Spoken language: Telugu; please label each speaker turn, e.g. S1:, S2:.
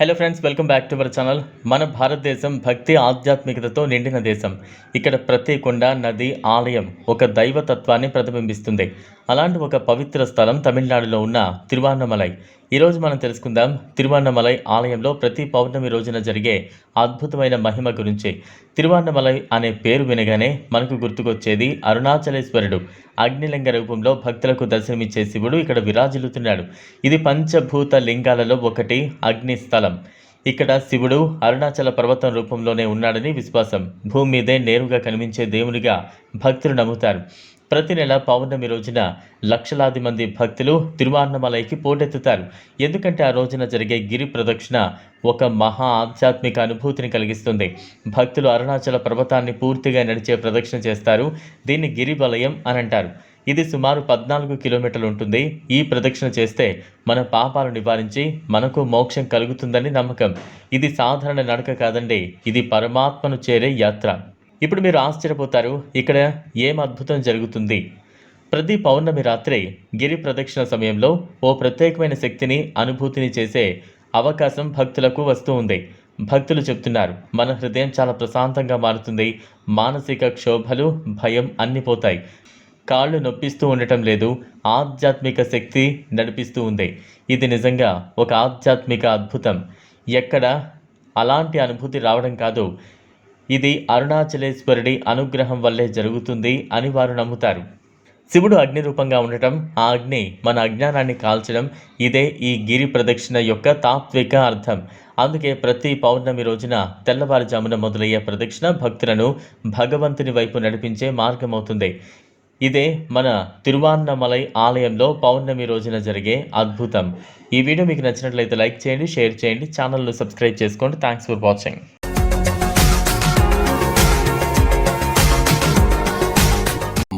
S1: Hello friends welcome back to our channel మన భారతదేశం భక్తి ఆధ్యాత్మికతతో నిండిన దేశం. ఇక్కడ ప్రతి కొండ నది ఆలయం ఒక దైవతత్వాన్ని ప్రతిబింబిస్తుంది. అలాంటి ఒక పవిత్ర స్థలం తమిళనాడులో ఉన్న తిరువన్నమలై. ఈరోజు మనం తెలుసుకుందాం తిరువన్నమలై ఆలయంలో ప్రతి పౌర్ణమి రోజున జరిగే అద్భుతమైన మహిమ గురించి. తిరువన్నమలై అనే పేరు వినగానే మనకు గుర్తుకొచ్చేది అరుణాచలేశ్వరుడు. అగ్నిలింగ రూపంలో భక్తులకు దర్శనమిచ్చే శివుడు ఇక్కడ విరాజిల్లుతున్నాడు. ఇది పంచభూత లింగాలలో ఒకటి అగ్ని స్థలం. ఇక్కడ శివుడు అరుణాచల పర్వతం రూపంలోనే ఉన్నాడని విశ్వాసం. భూమి మీదే నేరుగా కనిపించే దేవునిగా భక్తులు నమ్ముతారు. ప్రతి నెల పౌర్ణమి రోజున లక్షలాది మంది భక్తులు తిరువాన్నమలైకి పోటెత్తుతారు. ఎందుకంటే ఆ రోజున జరిగే గిరి ప్రదక్షిణ ఒక మహా ఆధ్యాత్మిక అనుభూతిని కలిగిస్తుంది. భక్తులు అరుణాచల పర్వతాన్ని పూర్తిగా నడిచే ప్రదక్షిణ చేస్తారు. దీన్ని గిరి వలయం అని అంటారు. ఇది సుమారు పద్నాలుగు కిలోమీటర్లు ఉంటుంది. ఈ ప్రదక్షిణ చేస్తే మన పాపాలు నివారించి మనకు మోక్షం కలుగుతుందని నమ్మకం. ఇది సాధారణ నడక కాదండి. ఇది పరమాత్మను చేరే యాత్ర. ఇప్పుడు మీరు ఆశ్చర్యపోతారు ఇక్కడ ఏం అద్భుతం జరుగుతుంది. ప్రతి పౌర్ణమి రాత్రి గిరి ప్రదక్షిణ సమయంలో ఓ ప్రత్యేకమైన శక్తిని అనుభూతిని చేసే అవకాశం భక్తులకు వస్తూ ఉంది. భక్తులు చెప్తున్నారు మన హృదయం చాలా ప్రశాంతంగా మారుతుంది. మానసిక క్షోభలు భయం అన్ని పోతాయి. కాళ్ళు నొప్పిస్తూ ఉండటం లేదు ఆధ్యాత్మిక శక్తి నడిపిస్తూ ఉంది. ఇది నిజంగా ఒక ఆధ్యాత్మిక అద్భుతం. ఎక్కడ అలాంటి అనుభూతి రావడం కాదు ఇది అరుణాచలేశ్వరుడి అనుగ్రహం వల్లే జరుగుతుంది అని వారు నమ్ముతారు. శివుడు అగ్ని రూపంగా ఉండటం ఆ అగ్ని మన అజ్ఞానాన్ని కాల్చడం ఇదే ఈ గిరి ప్రదక్షిణ యొక్క తాత్విక అర్థం. అందుకే ప్రతి పౌర్ణమి రోజున తెల్లవారుజామున మొదలయ్యే ప్రదక్షిణ భక్తులను భగవంతుని వైపు నడిపించే మార్గమవుతుంది. ఇదే మన తిరువాన్నమలై ఆలయంలో పౌర్ణమి రోజున జరిగే అద్భుతం. ఈ వీడియో మీకు నచ్చినట్లయితే లైక్ చేయండి షేర్ చేయండి ఛానల్ను సబ్స్క్రైబ్ చేసుకోండి. Thanks for watching